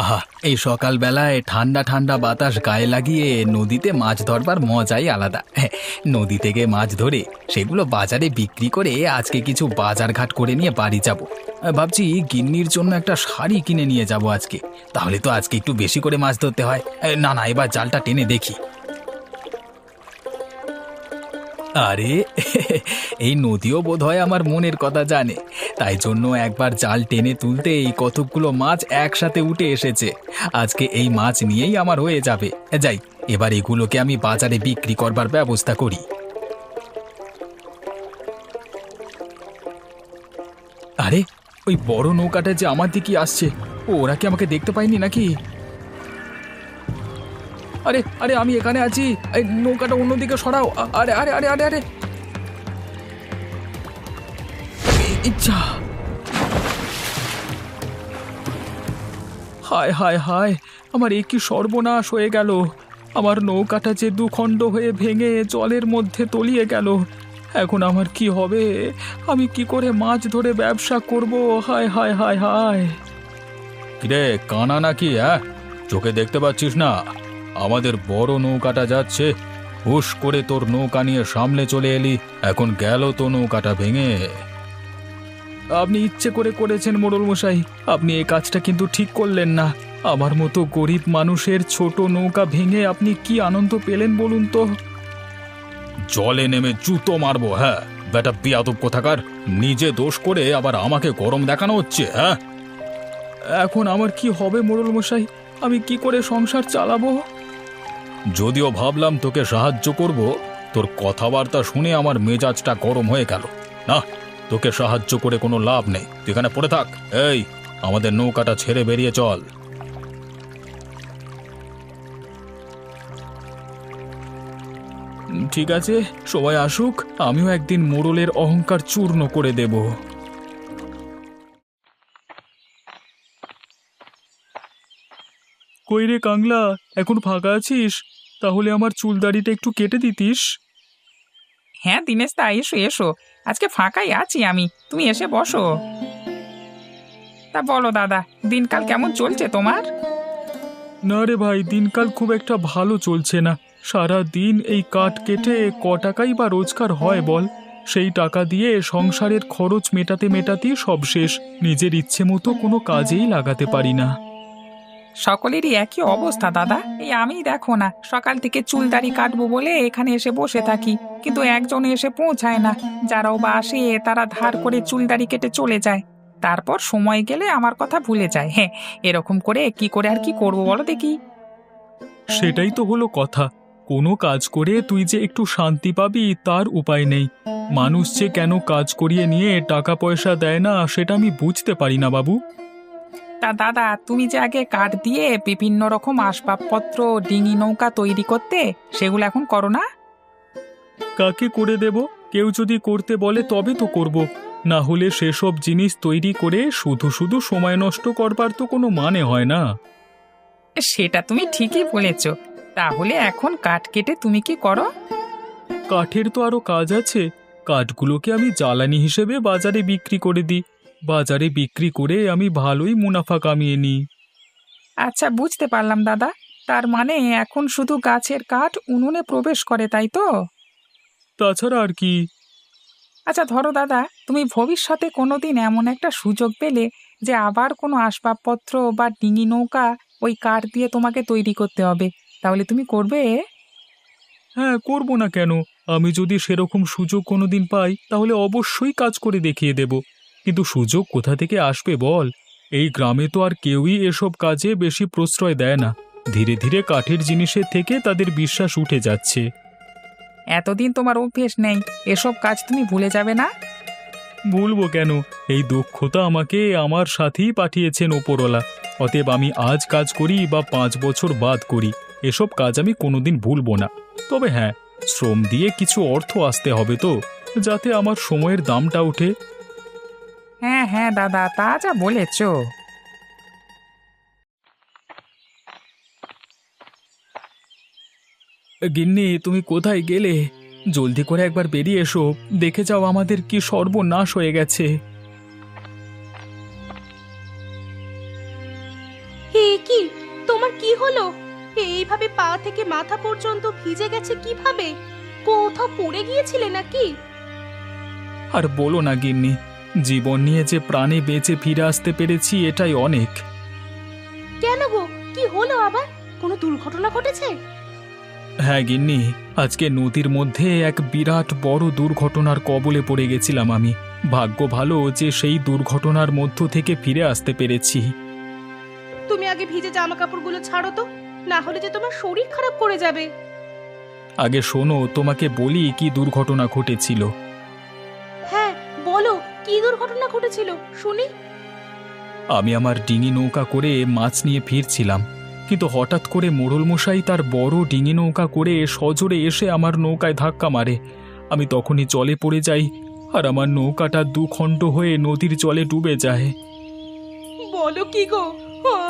আহা এই সকালবেলায় ঠান্ডা ঠান্ডা বাতাস গায়ে লাগিয়ে নদীতে মাছ ধরবার মজাই আলাদা। হ্যাঁ, নদী থেকে মাছ ধরে সেগুলো বাজারে বিক্রি করে আজকে কিছু বাজার ঘাট করে নিয়ে বাড়ি যাব। ভাবছি গিন্নির জন্য একটা শাড়ি কিনে নিয়ে যাব আজকে। তাহলে তো আজকে একটু বেশি করে মাছ ধরতে হয়। না না এবার জালটা টেনে দেখি। আরে, এই নদীও বোধ হয় আমার মনের কথা জানে। তাই জন্য একবার জাল টেনে তুলতে এই কতকগুলো মাছ একসাথে উঠে এসেছে। আজকে এই মাছ নিয়েই আমার হয়ে যাবে। যাই, এবার এগুলোকে আমি বাজারে বিক্রি করবার ব্যবস্থা করি। আরে, ওই বড় নৌকাটা যে আমার দিকে আসছে, ওরা কি আমাকে দেখতে পায়নি নাকি? আরে আরে আমি এখানে আছি। এই নৌকাটা অন্যদিকে সরাও। আরে আরে আরে আরে আরে। ইচ্ছা। হায় হায় হায়, আমার এ কি সর্বনাশ হয়ে গেল। আমার নৌকাটা যে দুখণ্ড হয়ে ভেঙে জলের মধ্যে তলিয়ে গেল। এখন আমার কি হবে? আমি কি করে মাছ ধরে ব্যবসা করব? হায় হায় হায় হায়। কিরে, কানা নাকি হ্যাঁ? চোখে দেখতে পাচ্ছিস না? আমাদের বড় নৌকাটা যাচ্ছে। হুশ করে তোর নৌকা নিয়ে সামনে চলে এলি। এখন গেল তো নৌকাটা ভেঙে। আপনি ইচ্ছে করে করেছেন মোড়ল মশাই। আপনি এই কাজটা কিন্তু ঠিক করলেন না। আমার মতো গরিব মানুষের ছোট নৌকা ভেঙে আপনি কি আনন্দ পেলেন বলুন তো? জলে নেমে জুতো মারবো হ্যাঁ। বেটা বিয়াদব কোথাকার। নিজে দোষ করে আবার আমাকে গরম দেখানো হচ্ছে হ্যাঁ। এখন আমার কি হবে মোড়ল মশাই? আমি কি করে সংসার চালাবো? যদিও ভাবলাম তোকে সাহায্য করব, তোর কথাবার্তা শুনে আমার মেজাজটা গরম হয়ে গেল। না, তোকে সাহায্য করে কোনো লাভ নেই। তুই এখানে পড়ে থাক। এই, আমাদের নৌকাটা ছেড়ে বেরিয়ে চল। ঠিক আছে, সবাই আসুক। আমিও একদিন মোড়লের অহংকার চূর্ণ করে দেব। কই রে কাংলা? এখন ফাঁকা আছিস? তাহলে আমার চুল দাড়িটা একটু কেটে দিতিস। হ্যাঁ দিনেশ দা এসো এসো। আজকে ফাঁকাই আছি আমি। তুমি এসে বসো। তা বলো দাদা দিনকাল কেমন চলছে তোমার? না রে ভাই দিনকাল খুব একটা ভালো চলছে না। সারা দিন এই কাঠ কেটে ক টাকাই বা রোজগার হয় বল। সেই টাকা দিয়ে সংসারের খরচ মেটাতে মেটাতেই সব শেষ। নিজের ইচ্ছে মতো কোনো কাজেই লাগাতে পারি না। সকলেরই একই অবস্থা, দাদা। এই আমি দেখো না, সকাল থেকে চুল দাড়ি কাটবো বলে এখানে এসে বসে থাকি, কিন্তু একজন এসে পৌঁছায় না। যারাও বা আসে, তারা ধার করে চুল দাড়ি কেটে চলে যায়। তারপর সময় গেলে আমার কথা ভুলে যায়। হ্যাঁ এরকম করে কি করে আর কি করব বলো দেখি। সেটাই তো হলো কথা। কোনো কাজ করে তুই যে একটু শান্তি পাবি, তার উপায় নেই। মানুষ যে কেন কাজ করিয়ে নিয়ে টাকা পয়সা দেয় না, সেটা আমি বুঝতে পারি না, বাবু। তা দাদা তুমি যে আগে কাঠ দিয়ে বিভিন্ন রকম আসবাবপত্র ডিঙি নৌকা তৈরি করতে সেগুলো এখন করো না? কাকে করে দেব? কেউ যদি করতে বলে তবে তো করব। না হলে সেসব জিনিস তৈরি করে শুধু শুধু সময় নষ্ট করবার তো কোনো মানে হয় না। সেটা তুমি ঠিকই বলেছ। তাহলে এখন কাঠ কেটে তুমি কি করো? কাঠের তো আরও কাজ আছে। কাঠগুলোকে আমি জ্বালানি হিসেবে বাজারে বিক্রি করে দিই। বাজারে বিক্রি করে আমি ভালোই মুনাফা কামিয়ে নিই। আচ্ছা বুঝতে পারলাম দাদা। তার মানে এখন শুধু গাছের কাঠ উনুনে প্রবেশ করে তাই তো? তাছাড়া আর কি। আচ্ছা ধরো দাদা তুমি ভবিষ্যতে কোনোদিন এমন একটা সুযোগ পেলে যে আবার কোনো আসবাবপত্র বা ডিঙি নৌকা ওই কাঠ দিয়ে তোমাকে তৈরি করতে হবে। তাহলে তুমি করবে? হ্যাঁ করব না কেন? আমি যদি সেরকম সুযোগ কোনোদিন পাই তাহলে অবশ্যই কাজ করে দেখিয়ে দেব। কিন্তু সুযোগ কোথা থেকে আসবে বল? এই গ্রামে তো আর কেউই এসব কাজে বেশি প্রশ্রয় দেয় না। ধীরে ধীরে কাঠের জিনিসের থেকে তাদের বিশ্বাস উঠে যাচ্ছে। এতদিন তোমার অভ্যেস নেই। এসব কাজ তুমি ভুলে যাবে না? ভুলবো কেন? এই দক্ষতা আমাকে আমার সাথেই পাঠিয়েছেন ওপরওয়ালা। অতএব আমি আজ কাজ করি বা পাঁচ বছর বাদ করি। এসব কাজ আমি কোনোদিন ভুলবো না। তবে হ্যাঁ শ্রম দিয়ে কিছু অর্থ আসতে হবে তো যাতে আমার সময়ের দামটা ওঠে। হ্যাঁ হ্যাঁ দাদা তা যা বলেছ। গিন্নি তুমি কোথায় গেলে? জলদি করে একবার বেরিয়ে এসো দেখে যাও আমাদের কি সর্বনাশ হয়ে গেছে। হে কি তোমার কি হলো? এইভাবে পা থেকে মাথা পর্যন্ত ভিজে গেছে কীভাবে? কোথাও পড়ে গিয়েছিলে নাকি? আর বলো না গিন্নি জীবন নিয়ে যে প্রাণে বেঁচে ফিরে আসতে পেরেছি এটাই অনেক। কেন গো? কি হলো আবার? কোনো দুর্ঘটনা ঘটেছে? হ্যাঁ গিন্নি আজকে নদীর মধ্যে এক বিরাট বড় দুর্ঘটনার কবলে পড়ে গেছিলাম আমি। ভাগ্য ভালো যে সেই দুর্ঘটনার মধ্য থেকে ফিরে আসতে পেরেছি। তুমি আগে ভিজে জামা কাপড়গুলো ছাড়ো তো না হলে যে তোমার শরীর খারাপ করে যাবে। আগে শোনো তোমাকে বলি কি দুর্ঘটনা ঘটেছিল। হ্যাঁ বলো কি দুর্ঘটনা ঘটেছিল? শুনি। আমি আমার ডিঙি নৌকা করে মাছ নিয়ে ফিরছিলাম কিন্তু হঠাৎ করে মোড়ল মশাই তার বড় ডিঙি নৌকা করে সজোরে এসে আমার নৌকায় ধাক্কা মারে। আমি তখনই জলে পড়ে যাই আর আমার নৌকাটা দুখণ্ড হয়ে নদীর জলে ডুবে যায়। বলো কি গো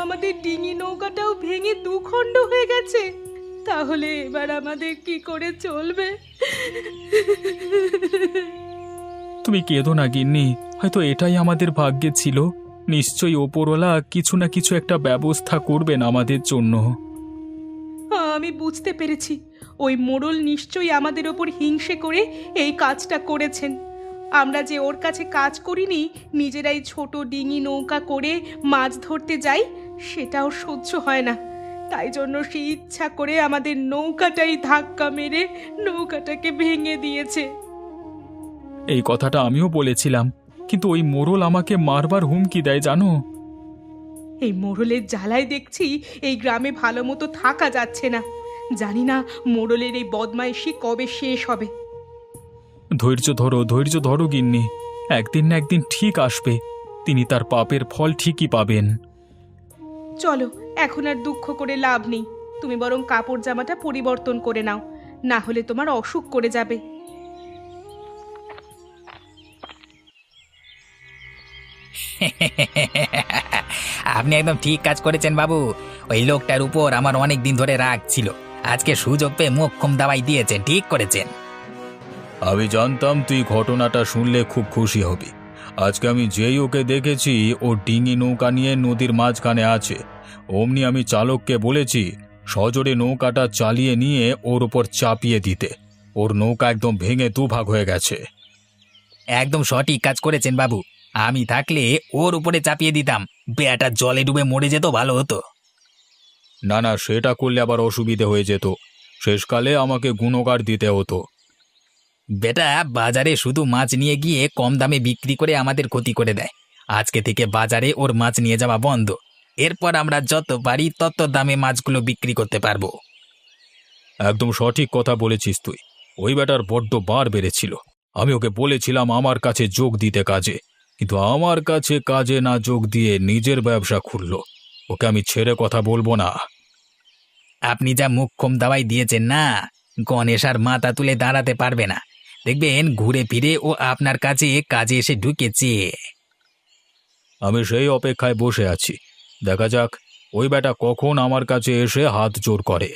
আমাদের ডিঙি নৌকাটাও ভেঙে দুখণ্ড হয়ে গেছে। তাহলে এবার আমাদের কি করে চলবে? তুমি কেঁদো না, গিন্নি। হয়তো এটাই আমাদের ভাগ্যে ছিল। নিশ্চয়ই ওপরওয়ালা কিছু না কিছু একটা ব্যবস্থা করবেন আমাদের জন্য। আমি বুঝতে পেরেছি। ওই মোড়ল নিশ্চয়ই আমাদের ওপর হিংসে করে এই কাজটা করেছেন। আমরা যে ওর কাছে কাজ করিনি, নিজেরাই ছোট ডিঙি নৌকা করে মাছ ধরতে যাই, সেটাও সহ্য হয় না। তাই জন্য সে ইচ্ছা করে আমাদের নৌকাটাই ধাক্কা মেরে নৌকাটাকে ভেঙে দিয়েছে। এই কথাটা আমিও বলেছিলাম কিন্তু ওই মোড়ল আমাকে মারবার হুমকি দেয় জানো? এই মোড়লের জ্বালায় দেখছি এই গ্রামে ভালো মতো থাকা যাচ্ছে না। জানি না মোড়লের এই বদমাইশি কবে শেষ হবে। ধৈর্য ধরো ধৈর্য ধরো গিন্নি। একদিন না একদিন ঠিক আসবে। তিনি তার পাপের ফল ঠিকই পাবেন। চলো এখন আর দুঃখ করে লাভ নেই। তুমি বরং কাপড় জামাটা পরিবর্তন করে নাও। না হলে তোমার অসুখ করে যাবে। আপনি একদম ঠিক কাজ করেছেন বাবু। ওই লোকটার উপর আমার অনেক দিন ধরে রাগ ছিল। আজকে সুযোগ পেয়ে মোক্ষম দাওয়াই দিয়েছেন ঠিক করেছেন। আমি জানতাম তুই ঘটনাটা শুনলে খুব খুশি হবি। আজকে আমি যেই ওকে দেখেছি ও ডিঙি নৌকা নিয়ে নদীর মাঝখানে আছে। অমনি আমি চালককে বলেছি সজোরে নৌকাটা চালিয়ে নিয়ে ওর ওপর চাপিয়ে দিতে। ওর নৌকা একদম ভেঙে দুভাগ হয়ে গেছে। একদম সঠিক কাজ করেছেন বাবু। আমি থাকলে ওর উপরে চাপিয়ে দিতাম। বেয়াটা জলে ডুবে মরে যেত ভালো হতো। না না সেটা করলে আবার অসুবিধে হয়ে যেত। শেষকালে আমাকে গুণগার দিতে হতো। বেটা বাজারে শুধু মাছ নিয়ে গিয়ে কম দামে বিক্রি করে আমাদের ক্ষতি করে দেয়। আজকে থেকে বাজারে ওর মাছ নিয়ে যাওয়া বন্ধ। এরপর আমরা যত পারি তত দামে মাছগুলো বিক্রি করতে পারব। একদম সঠিক কথা বলেছিস তুই। ওই বেটার বড্ড বার বেড়েছিল। আমি ওকে বলেছিলাম আমার কাছে যোগ দিতে কাজে। কিন্তু আমার কাছে কাজে না যোগ দিয়ে নিজের ব্যবসা খুলল। ওকে আমি ছেড়ে কথা বলব না। আপনি যা মুখ্যম দাওয়াই দিয়েছেন না গণেশ আর মাথা তুলে দাঁড়াতে পারবে না। দেখবেন ঘুরে ফিরে ও আপনার কাছে কাজে এসে ঢুকেছে। আমি সেই অপেক্ষায় বসে আছি। দেখা যাক ওই বেটা কখন আমার কাছে এসে হাত জোর করে।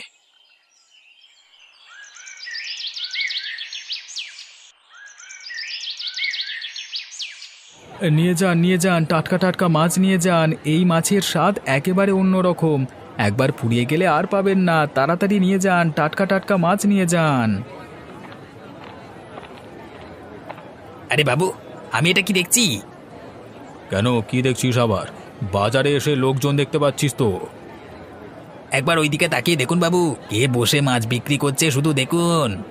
নিয়ে যান নিয়ে যান টাটকা টাটকা মাছ নিয়ে যান। এই মাছের স্বাদ একেবারে অন্যরকম। একবার পুড়িয়ে গেলে আর পাবেন না। তাড়াতাড়ি নিয়ে যান টাটকা টাটকা মাছ নিয়ে যান। আরে বাবু আমি এটা কি দেখছি? কেন? কি দেখছিস আবার? বাজারে এসে লোকজন দেখতে পাচ্ছিস তো। একবার ওইদিকে তাকিয়ে দেখুন বাবু কে বসে মাছ বিক্রি করছে শুধু দেখুন।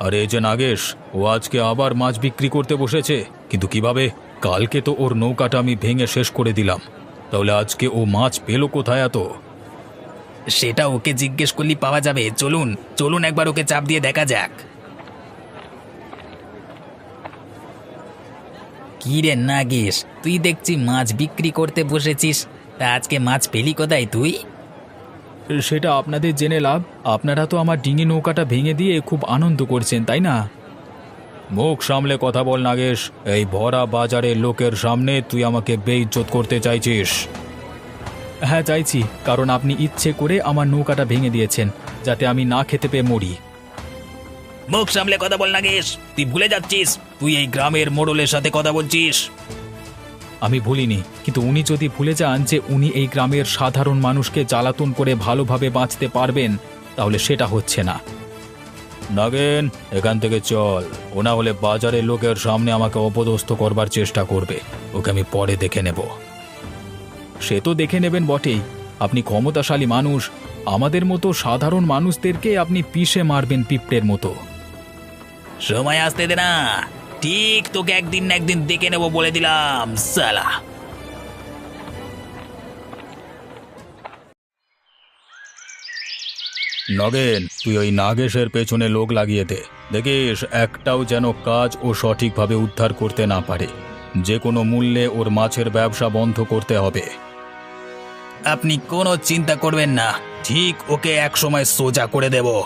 আরে এই যে নাগেশ, ও আজকে আবার মাছ বিক্রি করতে বসেছে। কিন্তু কীভাবে? কালকে তো ওর নৌকাটা আমি ভেঙে শেষ করে দিলাম। তাহলে আজকে ও মাছ পেল কোথায় এত? সেটা ওকে জিজ্ঞেস করলেই পাওয়া যাবে। চলুন চলুন একবার ওকে চাপ দিয়ে দেখা যাক। কি রে নাগেশ, তুই দেখছি মাছ বিক্রি করতে বসেছিস। তা আজকে মাছ পেলি কোথায় তুই? সেটা আপনাদের জেনে লাভ। আপনারা তো আমার ডিঙি নৌকাটা ভেঙে দিয়ে খুব আনন্দ করছেন, তাই না? মুখ সামলে কথা বল, নাগেশ। এই ভরা বাজারের লোকের সামনে তুই আমাকে বেইজ্জত করতে চাইছিস। হ্যাঁ চাইছি, কারণ আপনি ইচ্ছে করে আমার নৌকাটা ভেঙে দিয়েছেন, যাতে আমি না খেতে পেয়ে মরি। মুখ সামলে কথা বল, নাগেশ। তুই ভুলে যাচ্ছিস, তুই এই গ্রামের মোড়লের সাথে কথা বলছিস। আমি ভুলিনি কিন্তু উনি যদি ভুলে যান যে উনি এই গ্রামের সাধারণ মানুষকে জ্বালাতন করে ভালোভাবে বাঁচতে পারবেন তাহলে সেটা হচ্ছে না। নাগেন এখান থেকে চল। ও না হলে বাজারের লোকের সামনে আমাকে অপদস্থ করবার চেষ্টা করবে। ওকে আমি পরে দেখে নেব। সে তো দেখে নেবেন বটেই। আপনি ক্ষমতাশালী মানুষ। আমাদের মতো সাধারণ মানুষদেরকে আপনি পিষে মারবেন পিঁপড়ের মতো। সময় আসতে দে না। ঠিক তোকে একদিন না একদিন দেখে নেব বলে দিলাম সালা। নগেন তুই ওই নাগেশের পেছনে লোক লাগিয়ে দে। দেখিস একটাও যেন কাজ ও সঠিকভাবে উদ্ধার করতে না পারে। যে কোনো মূল্যে ওর মাছের ব্যবসা বন্ধ করতে হবে। আপনি কোনো চিন্তা করবেন না। ঠিক ওকে এক সময় সোজা করে দেব।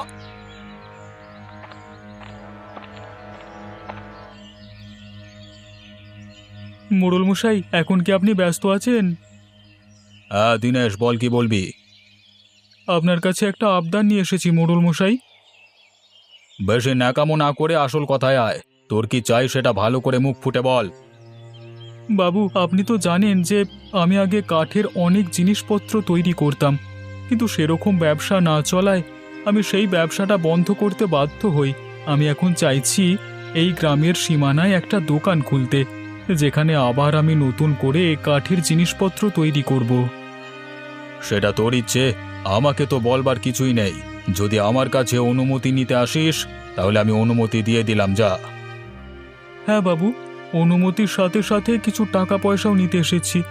মোড়ল মশাই এখন কি আপনি ব্যস্ত আছেন? হ্যাঁ দিনেশ বল কি বলবি? আপনার কাছে একটা আবদার নিয়ে এসেছি মোড়ল মশাই। বেশি ন্যাকামো না করে আসল কথায় আয়। তোর কি চাই সেটা ভালো করে মুখ ফুটে বল। বাবু আপনি তো জানেন যে আমি আগে কাঠের অনেক জিনিসপত্র তৈরি করতাম কিন্তু সেরকম ব্যবসা না চলায় আমি সেই ব্যবসাটা বন্ধ করতে বাধ্য হই। আমি এখন চাইছি এই গ্রামের সীমানায় একটা দোকান খুলতে। যেখানে আবার আমি নতুন করে কাঠের জিনিসপত্র তৈরি করব। সেটা তোর ইচ্ছে। আমাকে তো বলবার কিছুই নেই। যদি আমার কাছে অনুমতি নিতে আসিস তাহলে আমি অনুমতি দিয়ে দিলাম যা। হ্যাঁ বাবু অনুমতির সাথে সাথে কিছু টাকা পয়সাও নিতে এসেছি।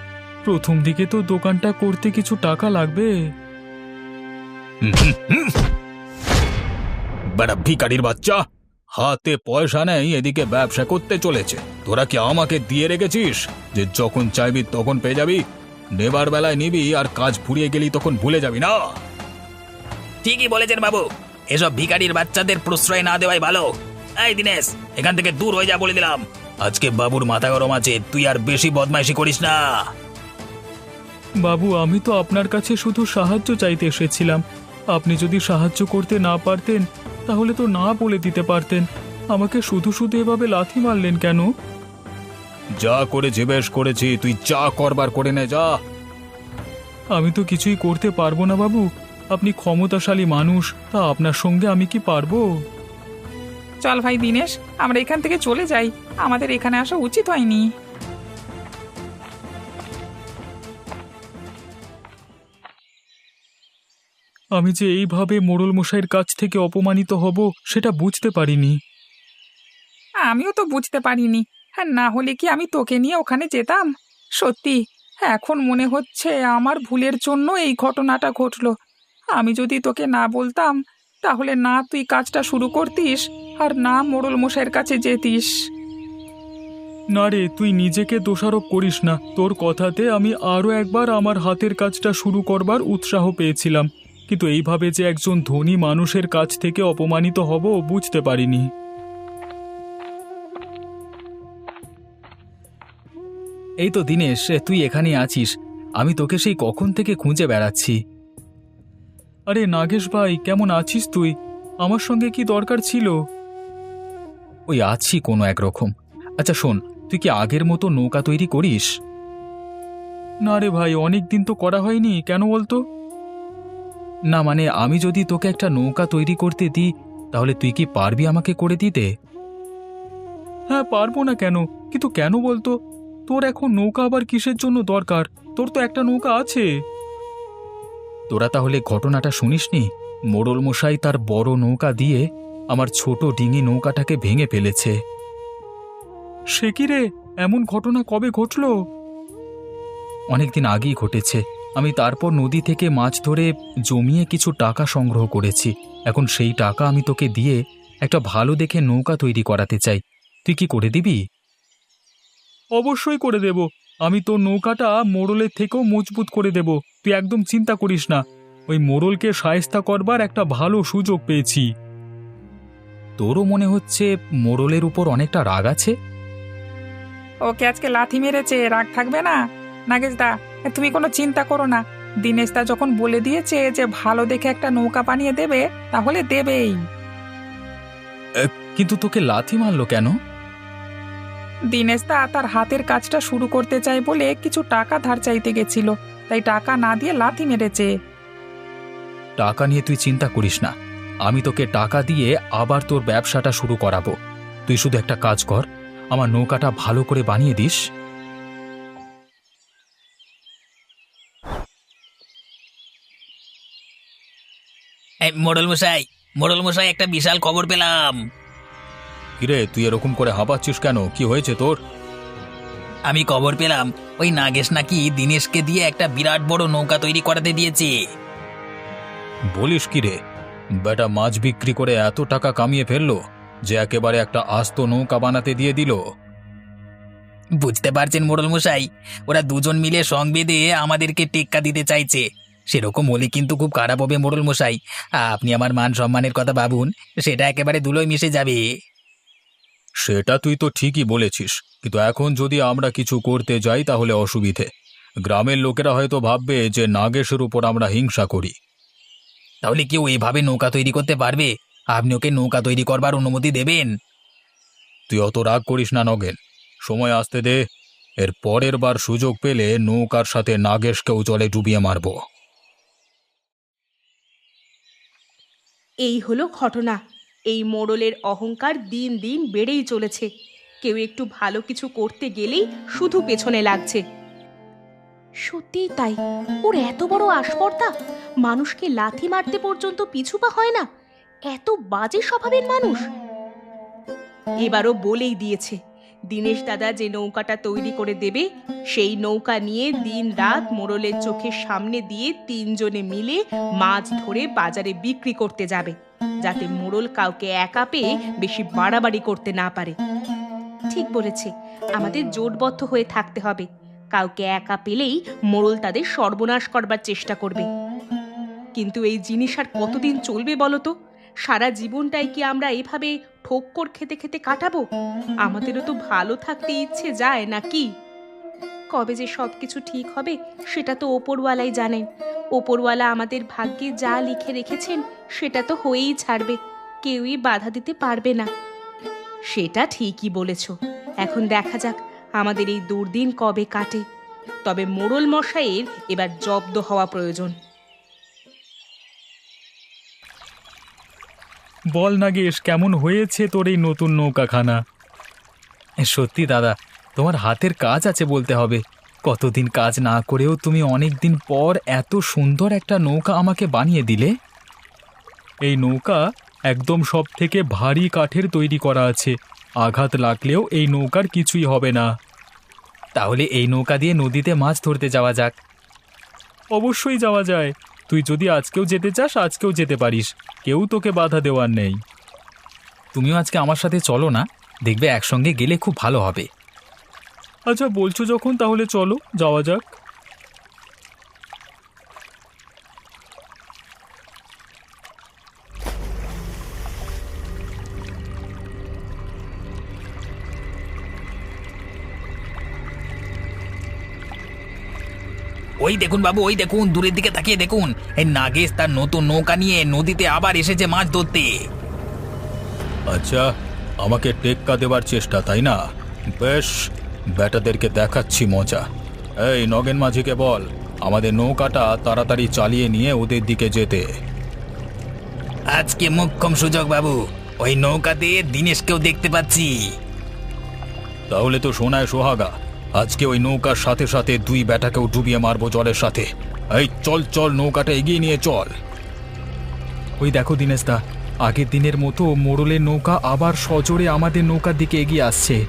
প্রথম দিকে তো দোকানটা করতে কিছু টাকা লাগবে। বেড়া ভিকারির বাচ্চা। হাতে পয়সা নেই এদিকে ব্যবসা করতে চলেছে। তোরা কি আমাকে দিয়ে রেখেছিস যে যখন চাইবি তখন পেয়ে যাবি? নেবার বেলায় নিবি আর কাজ ফুরিয়ে গেলি তখন ভুলে যাবি না? ঠিকই বলেছেন বাবু। এসব ভিখারির বাচ্চাদের প্রশ্রয় না দেওয়াই ভালো। এই দিনেশ এখান থেকে দূর হয়ে যা বলে দিলাম। আজকে বাবুর মাথা গরম আছে তুই আর বেশি বদমাইশি করিস না। বাবু আমি তো আপনার কাছে শুধু সাহায্য চাইতে এসেছিলাম। আপনি যদি সাহায্য করতে না পারতেন তাহলে তো না বলে দিতে পারতেন। আমাকে শুধু শুধু এভাবে লাথি মারলেন কেন? যা করে জিজ্ঞেস করেছি তুই যা করবার করে নে যা। আমি তো কিছুই করতে পারব না বাবু। আপনি ক্ষমতাশালী মানুষ তা আপনার সঙ্গে আমি কি পারব? চল ভাই দিনেশ আমরা এখান থেকে চলে যাই। আমাদের এখানে আসা উচিত হয়নি। আমি যে এইভাবে মোড়ল মশাইয়ের কাছ থেকে অপমানিত হব সেটা বুঝতে পারিনি। আমিও তো বুঝতে পারিনি। হ্যাঁ না হলে কি আমি তোকে নিয়ে ওখানে যেতাম? সত্যি এখন মনে হচ্ছে আমার ভুলের জন্য এই ঘটনাটা ঘটলো। আমি যদি তোকে না বলতাম তাহলে না তুই কাজটা শুরু করতিস আর না মোড়ল মশাইয়ের কাছে যেতিস। না রে তুই নিজেকে দোষারোপ করিস না। তোর কথাতে আমি আরও একবার আমার হাতের কাজটা শুরু করবার উৎসাহ পেয়েছিলাম। কিন্তু এইভাবে যে একজন ধনী মানুষের কাছ থেকে অপমানিত হব, বুঝতে পারিনি। এই তো দিনেশ, তুই এখানে আছিস। আমি তোকে সেই কখন থেকে খুঁজে বেড়াচ্ছি। আরে নাগেশ ভাই, কেমন আছিস তুই? আমার সঙ্গে কি দরকার ছিল? ওই আছি কোনো একরকম আচ্ছা শোন, তুই কি আগের মতো নৌকা তৈরি করিস? না রে ভাই অনেক দিন তো করা হয়নি, কেন বলতো? না মানে আমি যদি তোকে একটা নৌকা তৈরি করতে দিই, তাহলে তুই কি পারবি আমাকে করে দিতে? হ্যাঁ পারব না কেন? কিন্তু কেন বলতো? তোর এখন নৌকা আবার কিসের জন্য দরকার? তোর তো একটা নৌকা আছে। তোরা তাহলে ঘটনাটা শুনিসনি? মোড়ল মশাই তার বড় নৌকা দিয়ে আমার ছোট ডিঙি নৌকাটাকে ভেঙে ফেলেছে। সে কি রে? এমন ঘটনা কবে ঘটল? অনেকদিন আগেই ঘটেছে। আমি তারপর নদী থেকে মাছ ধরে জমিয়ে কিছু টাকা সংগ্রহ করেছি। এখন সেই টাকা আমি তোকে দিয়ে একটা ভালো দেখে নৌকা তৈরি করাতে চাই। তুই কি করে দিবি? অবশ্যই করে দেব। আমি তোর নৌকাটা মোড়লের থেকেও মজবুত করে দেব। তুই একদম চিন্তা করিস না। ওই মোড়লকে সায়স্তা করবার একটা ভালো সুযোগ পেয়েছি। তোরও মনে হচ্ছে মোড়লের উপর অনেকটা রাগ আছে? ওকে আজকে লাথি মেরেছে রাগ থাকবে না? নাগেশ দা তুমি কোনো চিন্তা করো না। দিনেশ দা যখন বলে দিয়েছে যে ভালো দেখে একটা নৌকা বানিয়ে দেবে তাহলে দেবেই। কিন্তু তোকে লাথি মারলো কেন? দিনেশ দা তার হাতের কাজটা শুরু করতে চাই বলে কিছু টাকা ধার চাইতে গেছিল তাই টাকা না দিয়ে লাথি মেরেছে। টাকা নিয়ে তুই চিন্তা করিস না। আমি তোকে টাকা দিয়ে আবার তোর ব্যবসাটা শুরু করাবো। তুই শুধু একটা কাজ কর আমার নৌকাটা ভালো করে বানিয়ে দিস। মোড়ল মশাই মোড়ল মশাই একটা বিশাল খবর পেলাম। কিরে তুই এরকম করে হাঁপাচ্ছিস কেন? কি হয়েছে তোর? আমি খবর পেলাম ওই নাগেশ নাকি দিনেশকে দিয়ে একটা বিরাট বড় নৌকা তৈরি করাতে দিয়েছে। বলিস কি রে বেটা মাছ বিক্রি করে এত টাকা কামিয়ে ফেলল যে একেবারে একটা আস্ত নৌকা বানাতে দিয়ে দিল। বুঝতে পারছেন মোড়ল মশাই ওরা দুজন মিলে সং বেঁধে আমাদেরকে টেক্কা দিতে চাইছে। সেরকম হলে কিন্তু খুব খারাপ হবে মোড়ল মশাই। আপনি আমার মান সম্মানের কথা ভাবুন সেটা একেবারে ধুলোয় মিশে যাবে। সেটা তুই তো ঠিকই বলেছিস কিন্তু এখন যদি আমরা কিছু করতে যাই তাহলে অসুবিধে। গ্রামের লোকেরা হয়তো ভাববে যে নাগেশের উপর আমরা হিংসা করি। তাহলে কেউ এইভাবে নৌকা তৈরি করতে পারবে? আপনি ওকে নৌকা তৈরি করবার অনুমতি দেবেন? তুই অত রাগ করিস না নগেন সময় আসতে দে এর পরের বার সুযোগ পেলে নৌকার সাথে নাগেশকেও জলে ডুবিয়ে মারব। এই হলো ঘটনা। এই মোড়লের অহংকার দিন দিন বেড়েই চলেছে। কেউ একটু ভালো কিছু করতে গেলেই শুধু পেছনে লাগছে। সত্যিই তাই। ওর এত বড় আসপর্দা মানুষকে লাথি মারতে পর্যন্ত পিছু পা হয় না। এত বাজে স্বভাবের মানুষ। এবারও বলেই দিয়েছে। দিনেশ দাদা যে নৌকাটা তৈরি করে দেবে, সেই নৌকা নিয়ে দিন রাত মোড়লের চোখের সামনে দিয়ে তিনজনে মিলে মাছ ধরে বাজারে বিক্রি করতে যাবে, যাতে মোড়ল কাউকে একা পেয়ে বেশি বাড়াবাড়ি করতে না পারে। ঠিক বলেছে, আমাদের জোটবদ্ধ হয়ে থাকতে হবে, কাউকে একা পেলেই মোড়ল তাদের সর্বনাশ করবার চেষ্টা করবে। কিন্তু এই জিনিস আর কতদিন চলবে বলো তো? সারা জীবনটাই কি আমরা এভাবে ঠোক্কর খেতে খেতে কাটাবো? আমাদেরও তো ভালো থাকতে ইচ্ছে যায় নাকি? কবে যে সব কিছু ঠিক হবে, সেটা তো ওপরওয়ালাই জানেন ওপরওয়ালা আমাদের ভাগ্যে যা লিখে রেখেছেন, সেটা তো হয়েই ছাড়বে। কেউই বাধা দিতে পারবে না। সেটা ঠিকই বলেছ। এখন দেখা যাক আমাদের এই দুর্দিন কবে কাটে। তবে মোড়ল মশাইয়ের এবার জব্দ হওয়া প্রয়োজন। বল নাগেশ, কেমন হয়েছে তোর এই নতুন নৌকাখানা? সত্যি দাদা, তোমার হাতের কাজ আছে বলতে হবে। কতদিন কাজ না করেও তুমি অনেক দিন পর এত সুন্দর একটা নৌকা আমাকে বানিয়ে দিলে। এই নৌকা একদম সব থেকে ভারী কাঠের তৈরি করা আছে। আঘাত লাগলেও এই নৌকার কিছুই হবে না। তাহলে এই নৌকা দিয়ে নদীতে মাছ ধরতে যাওয়া যাক। অবশ্যই যাওয়া যায়। তুই যদি আজকেও যেতে চাস আজকেও যেতে পারিস। কেউ তোকে বাধা দেওয়ার নেই। তুমিও আজকে আমার সাথে চলো না। দেখবে একসঙ্গে গেলে খুব ভালো হবে। আচ্ছা বলছো যখন তাহলে চলো যাওয়া যাক। ওই দেখুন বাবু ওই দেখুন দূরের দিকে তাকিয়ে দেখুন। এই নাগেশ তার নতুন নৌকা নিয়ে নদীতে আবার এসেছে মাছ ধরতে। আচ্ছা আমাকে টেক্কা দেবার চেষ্টা তাই না? বেশ ব্যাটাদেরকে দেখাচ্ছি মজা। এই নগেন মাঝিকে বল আমাদের নৌকাটা তাড়াতাড়ি চালিয়ে নিয়ে ওদের দিকে যেতে। আজকে মোক্ষম সুযোগ বাবু ওই নৌকাতে দিনেশকেও দেখতে পাচ্ছি। তাহলে তো সোনায় সোহাগা আজকে ওই নৌকার সাথে সাথে দুই ব্যাটাকেও ডুবিয়ে মারবো জলের সাথে। এই, চল চল, নৌকাটা এগিয়ে নিয়ে চল। ওই দেখো দিনেশদা, আগের দিনের মতো মোড়লের নৌকা আবার সজোরে আমাদের নৌকার দিকে এগিয়ে আসছে।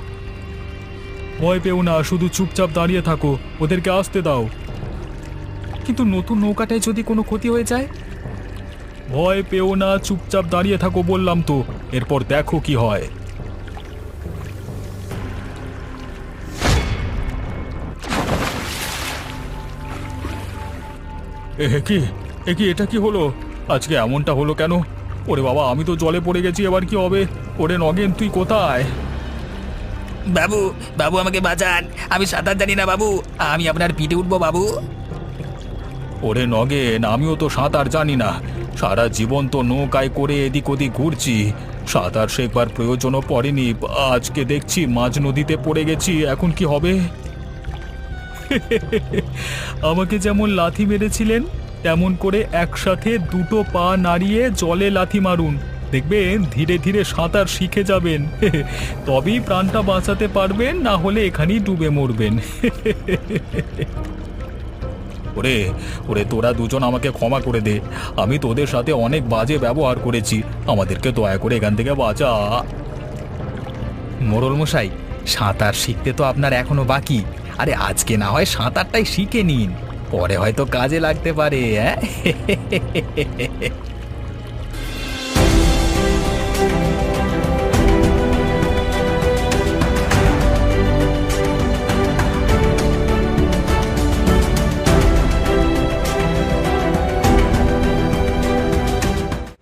ভয় পেও না, শুধু চুপচাপ দাঁড়িয়ে থাকো, ওদেরকে আসতে দাও। কিন্তু নতুন নৌকাটায় যদি কোনো ক্ষতি হয়ে যায়? ভয় পেও না, চুপচাপ দাঁড়িয়ে থাকো বললাম তো, এরপর দেখো কি হয়। এ কি? এ কি এটা কি হলো? আজকে এমনটা হলো কেন? ওরে বাবা আমি তো জলে পড়ে গেছি এবার কি হবে? ওরে নগেন তুই কোথায়? বাবু বাবু আমাকে বাঁচান। আমি সাঁতার জানি না বাবু। আমি আপনার পিঠে উঠবো বাবু। ওরে নগেন আমিও তো সাঁতার জানি না। সারা জীবন তো নৌকায় করে এদিক ওদিক ঘুরছি। সাঁতার শেখবার প্রয়োজনও পড়েনি। আজকে দেখছি মাঝ নদীতে পড়ে গেছি এখন কি হবে? আমাকে যেমন লাথি মেরেছিলেন, তেমন করে একসাথে দুটো পা নাড়িয়ে জলে লাথি মারুন। দেখবেন ধীরে ধীরে সাঁতার শিখে যাবেন। তবেই প্রাণটা বাঁচাতে পারবেন, না হলে এখানেই ডুবে মরবেন। ওরে ওরে, তোরা দুজন আমাকে ক্ষমা করে দে। আমি তোদের সাথে অনেক বাজে ব্যবহার করেছি। আমাদেরকে দয়া করে এখান থেকে বাঁচা। মোড়ল মশাই সাঁতার শিখতে তো আপনার এখনও বাকি। আরে আজকে না হয় সাঁতারটাই শিখে নিন। পরে হয়তো কাজে লাগতে পারে হ্যাঁ